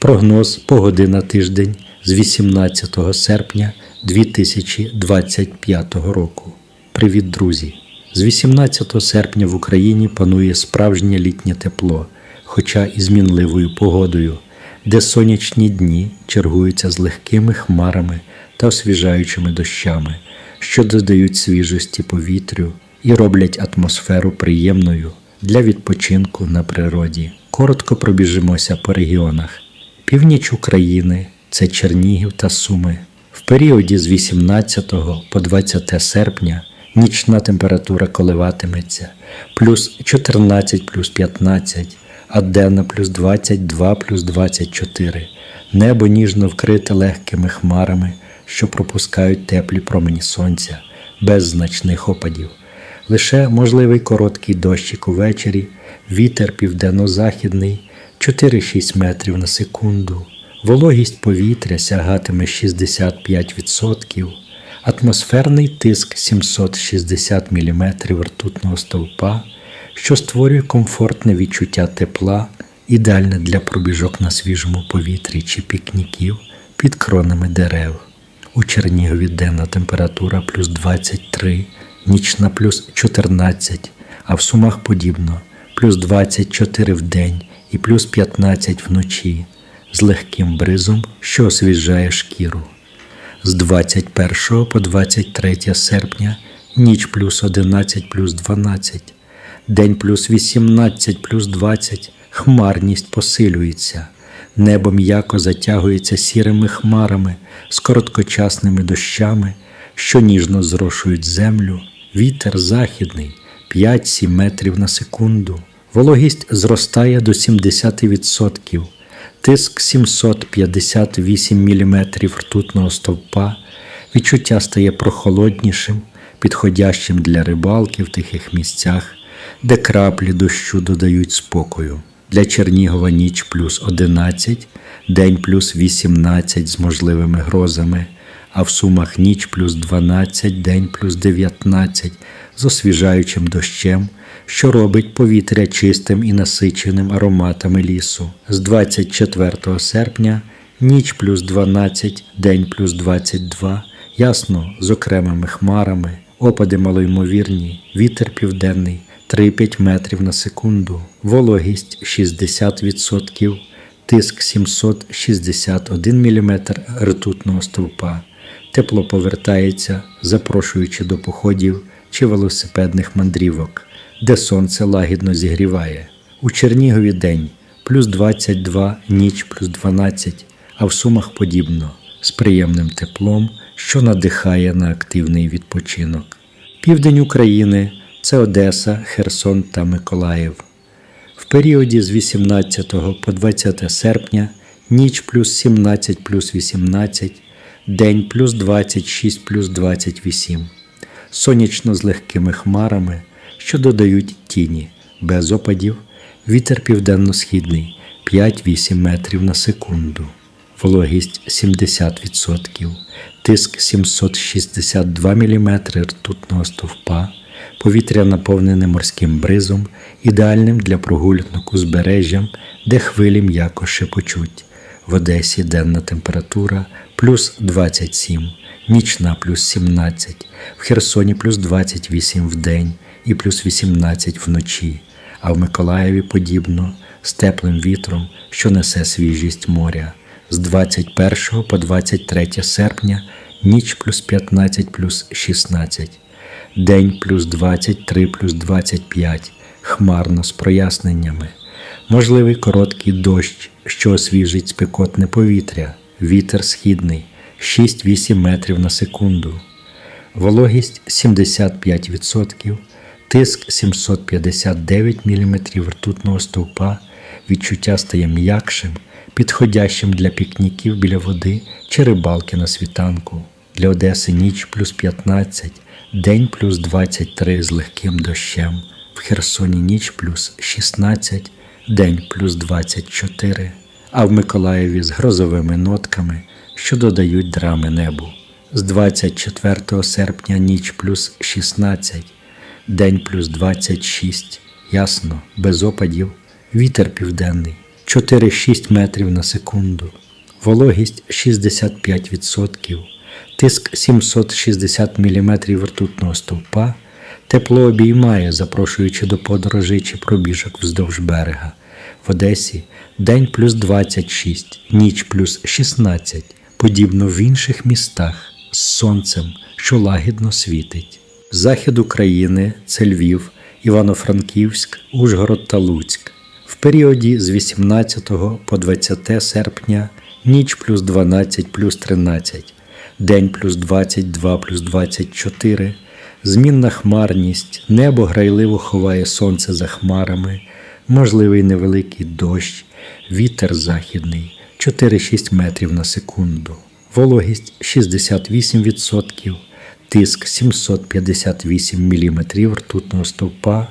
Прогноз погоди на тиждень з 18 серпня 2025 року. Привіт, друзі! З 18 серпня в Україні панує справжнє літнє тепло, хоча і змінливою погодою, де сонячні дні чергуються з легкими хмарами та освіжаючими дощами, що додають свіжості повітрю і роблять атмосферу приємною для відпочинку на природі. Коротко пробіжимося по регіонах. Північ України це Чернігів та Суми. В періоді з 18 по 20 серпня нічна температура коливатиметься плюс 14 плюс 15, а денна плюс 22 плюс 24. Небо ніжно вкрите легкими хмарами, що пропускають теплі промені сонця, без значних опадів. Лише можливий короткий дощик увечері, вітер південно-західний 4-6 метрів на секунду, вологість повітря сягатиме 65%, атмосферний тиск 760 мм ртутного стовпа, що створює комфортне відчуття тепла, ідеальне для пробіжок на свіжому повітрі чи пікніків під кронами дерев. У Чернігові денна температура плюс 23, нічна плюс 14, а в Сумах подібно плюс 24 в день і плюс 15 вночі з легким бризом, що освіжає шкіру. З 21 по 23 серпня ніч плюс 11 плюс 12, день плюс 18 плюс 20, хмарність посилюється, небо м'яко затягується сірими хмарами з короткочасними дощами, що ніжно зрошують землю, вітер західний 5-7 метрів на секунду. Вологість зростає до 70%, тиск 758 мм ртутного стовпа, відчуття стає прохолоднішим, підходящим для рибалки в тихих місцях, де краплі дощу додають спокою. Для Чернігова ніч плюс 11, день плюс 18 з можливими грозами, а в Сумах ніч плюс 12, день плюс 19 з освіжаючим дощем, що робить повітря чистим і насиченим ароматами лісу. З 24 серпня ніч плюс 12, день плюс 22, ясно з окремими хмарами, опади малоймовірні, вітер південний 3-5 метрів на секунду, вологість 60%, тиск 761 мм ртутного стовпа. Тепло повертається, запрошуючи до походів чи велосипедних мандрівок, де сонце лагідно зігріває. У Чернігові день плюс 22, ніч плюс 12, а в Сумах подібно, з приємним теплом, що надихає на активний відпочинок. Південь України це Одеса, Херсон та Миколаїв. В періоді з 18 по 20 серпня ніч плюс 17 плюс 18, день плюс 26 плюс 28. Сонячно з легкими хмарами, що додають тіні, без опадів, вітер південно-східний 5-8 метрів на секунду, вологість 70%, тиск 762 мм ртутного стовпа, повітря наповнене морським бризом, ідеальним для прогулянок узбережжям, де хвилі м'яко шепочуть. В Одесі денна температура плюс 27, нічна плюс 17, в Херсоні плюс 28 в день і плюс 18 вночі, а в Миколаєві подібно з теплим вітром, що несе свіжість моря. З 21 по 23 серпня ніч плюс 15 плюс 16, день плюс 23 плюс 25, хмарно з проясненнями. Можливий короткий дощ, що освіжить спекотне повітря, вітер східний 6-8 метрів на секунду, вологість 75%, тиск 759 мм ртутного стовпа, відчуття стає м'якшим, підходящим для пікніків біля води чи рибалки на світанку. Для Одеси ніч плюс 15, день плюс 23 з легким дощем, в Херсоні ніч плюс 16, день плюс 24, а в Миколаєві з грозовими нотками, що додають драми небу. З 24 серпня ніч плюс 16, день плюс 26, ясно, без опадів, вітер південний. 4-6 метрів на секунду, вологість 65%, тиск 760 мм ртутного стовпа, тепло обіймає, запрошуючи до подорожей чи пробіжок вздовж берега. В Одесі день плюс 26, ніч плюс 16, подібно в інших містах. З сонцем, що лагідно світить. Захід України це Львів, Івано-Франківськ, Ужгород та Луцьк. В періоді з 18 по 20 серпня ніч плюс 12 плюс 13, день плюс 22 плюс 24, змінна хмарність, небо грайливо ховає сонце за хмарами, можливий невеликий дощ, вітер західний 4-6 метрів на секунду, вологість 68%, тиск 758 мм ртутного стовпа,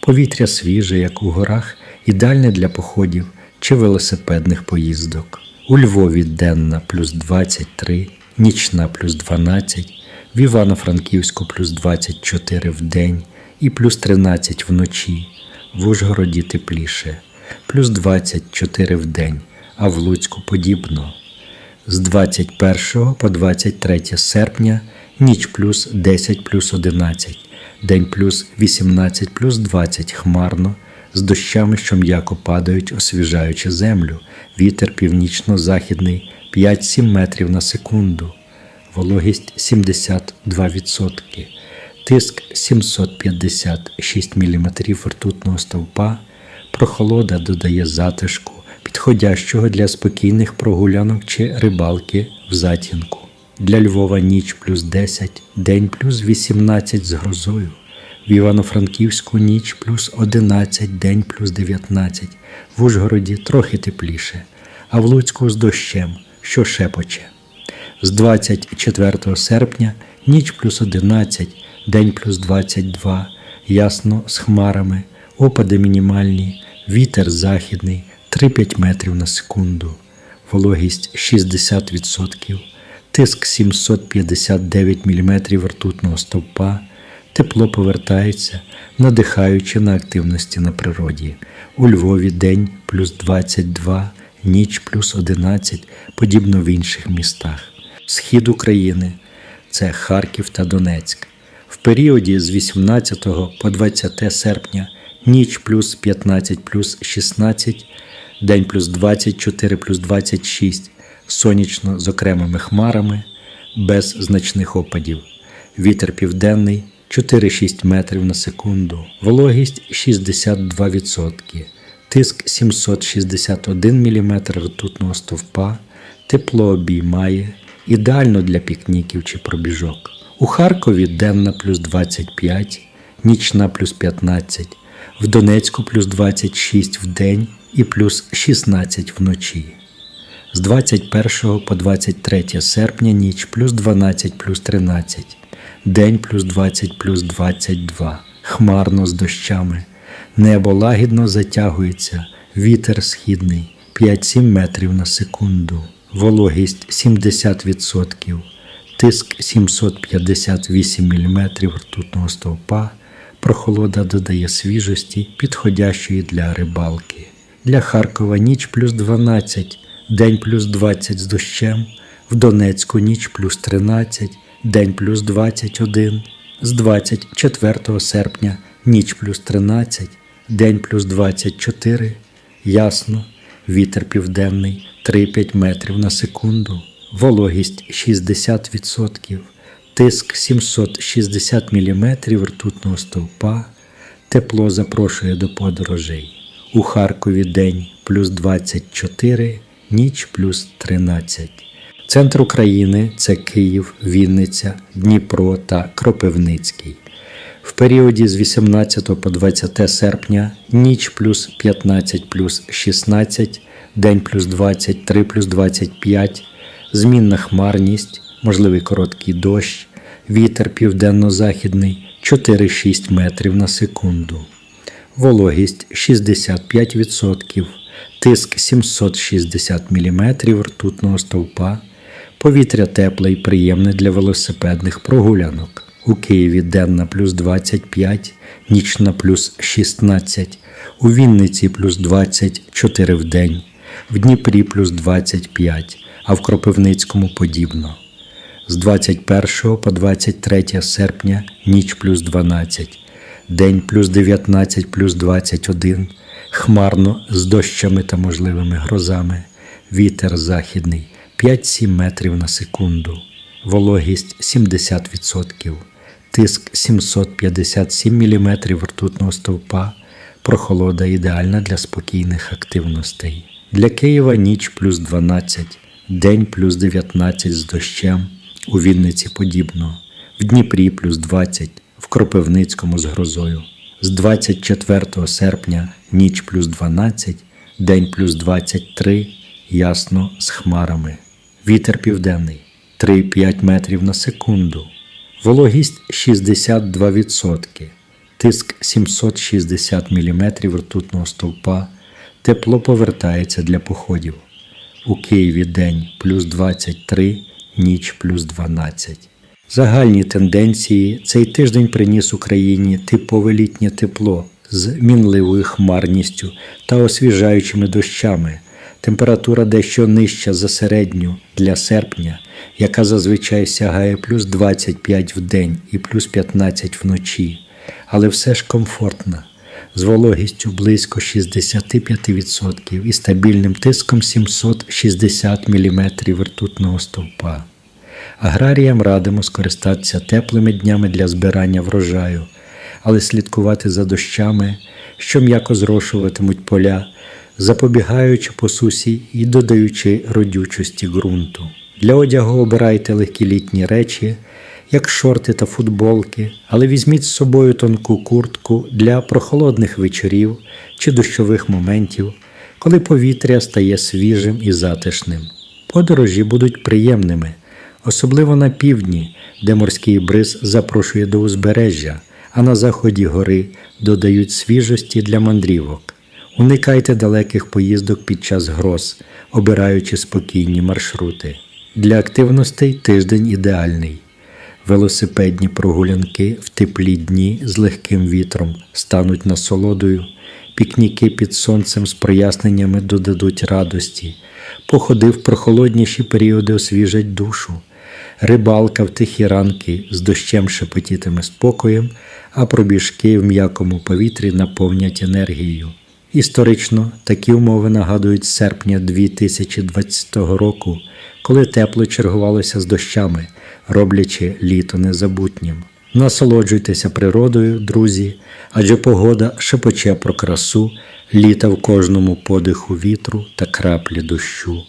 повітря свіже, як у горах, ідеальне для походів чи велосипедних поїздок. У Львові денна плюс 23, нічна плюс 12, в Івано-Франківську плюс 24 в день і плюс 13 вночі, в Ужгороді тепліше, плюс 24 в день, а в Луцьку подібно. З 21 по 23 серпня ніч плюс 10 плюс 11, день плюс 18 плюс 20 хмарно, з дощами, що м'яко падають, освіжаючи землю, вітер північно-західний. 5-7 метрів на секунду, вологість 72%, тиск 756 мм ртутного стовпа, прохолода додає затишку, підходящого для спокійних прогулянок чи рибалки в затінку. Для Львова ніч плюс 10, день плюс 18 з грозою. В Івано-Франківську ніч плюс 11, день плюс 19, в Ужгороді трохи тепліше, а в Луцьку з дощем, що шепоче. З 24 серпня ніч плюс 11, день плюс 22, ясно з хмарами, опади мінімальні, вітер західний 3-5 метрів на секунду, вологість 60%, тиск 759 мм ртутного стовпа, тепло повертається, надихаючи на активності на природі. У Львові день плюс 22, ніч плюс 11, подібно в інших містах. Схід України це Харків та Донецьк. В періоді з 18 по 20 серпня ніч плюс 15 плюс 16, день плюс 24 плюс 26, сонячно з окремими хмарами, без значних опадів. Вітер південний 4-6 метрів на секунду, вологість 62%, тиск 761 мм ртутного стовпа, тепло обіймає, ідеально для пікніків чи пробіжок. У Харкові денна плюс 25, нічна плюс 15, в Донецьку плюс 26 в день і плюс 16 вночі. З 21 по 23 серпня ніч плюс 12 плюс 13, день плюс 20 плюс 22, хмарно з дощами, небо лагідно затягується, вітер східний 5-7 метрів на секунду, вологість 70%, тиск 758 мм ртутного стовпа, прохолода додає свіжості, підходящої для рибалки. Для Харкова ніч плюс 12, день плюс 20 з дощем, в Донецьку ніч плюс 13, день плюс 21, з 24 серпня ніч плюс 13, день плюс 24, ясно, вітер південний 3-5 метрів на секунду, вологість 60%, тиск 760 мм ртутного стовпа, тепло запрошує до подорожей. У Харкові день плюс 24, ніч плюс 13. Центр України це Київ, Вінниця, Дніпро та Кропивницький. В періоді з 18 по 20 серпня ніч плюс 15 плюс 16, день плюс 23 плюс 25, змінна хмарність, можливий короткий дощ, вітер південно-західний 4-6 метрів на секунду вологість 65%, тиск 760 мм ртутного стовпа, повітря тепле і приємне для велосипедних прогулянок. У Києві денна плюс 25, нічна плюс 16, у Вінниці плюс 24 в день, в Дніпрі плюс 25, а в Кропивницькому подібно. З 21 по 23 серпня ніч плюс 12, день плюс 19 плюс 21, хмарно з дощами та можливими грозами, вітер західний 5-7 метрів на секунду, вологість 70%, тиск 757 мм ртутного стовпа, прохолода ідеальна для спокійних активностей. Для Києва ніч плюс 12, день плюс 19 з дощем, у Вінниці подібно, в Дніпрі плюс 20, в Кропивницькому з грозою. З 24 серпня ніч плюс 12, день плюс 23, ясно з хмарами. Вітер південний 3-5 метрів на секунду. Вологість 62%, тиск 760 мм ртутного стовпа, тепло повертається для походів. У Києві день плюс 23, ніч плюс 12. Загальні тенденції цей тиждень приніс Україні типове літнє тепло з мінливою хмарністю та освіжаючими дощами. Температура дещо нижча за середню для серпня, яка зазвичай сягає плюс 25 в день і плюс 15 вночі, але все ж комфортна, з вологістю близько 65% і стабільним тиском 760 мм ртутного стовпа. Аграріям радимо скористатися теплими днями для збирання врожаю, але слідкувати за дощами, що м'яко зрошуватимуть поля, запобігаючи посусі і додаючи родючості ґрунту. Для одягу обирайте легкі літні речі, як шорти та футболки, але візьміть з собою тонку куртку для прохолодних вечорів чи дощових моментів, коли повітря стає свіжим і затишним. Подорожі будуть приємними, особливо на півдні, де морський бриз запрошує до узбережжя, а на заході гори додають свіжості для мандрівок. Уникайте далеких поїздок під час гроз, обираючи спокійні маршрути. Для активностей тиждень ідеальний. Велосипедні прогулянки в теплі дні з легким вітром стануть насолодою, пікніки під сонцем з проясненнями додадуть радості, походи в прохолодніші періоди освіжать душу, рибалка в тихі ранки з дощем шепотітиме спокоєм, а пробіжки в м'якому повітрі наповнять енергією. Історично такі умови нагадують серпня 2020 року, коли тепло чергувалося з дощами, роблячи літо незабутнім. Насолоджуйтеся природою, друзі, адже погода шепоче про красу, літа в кожному подиху вітру та краплі дощу.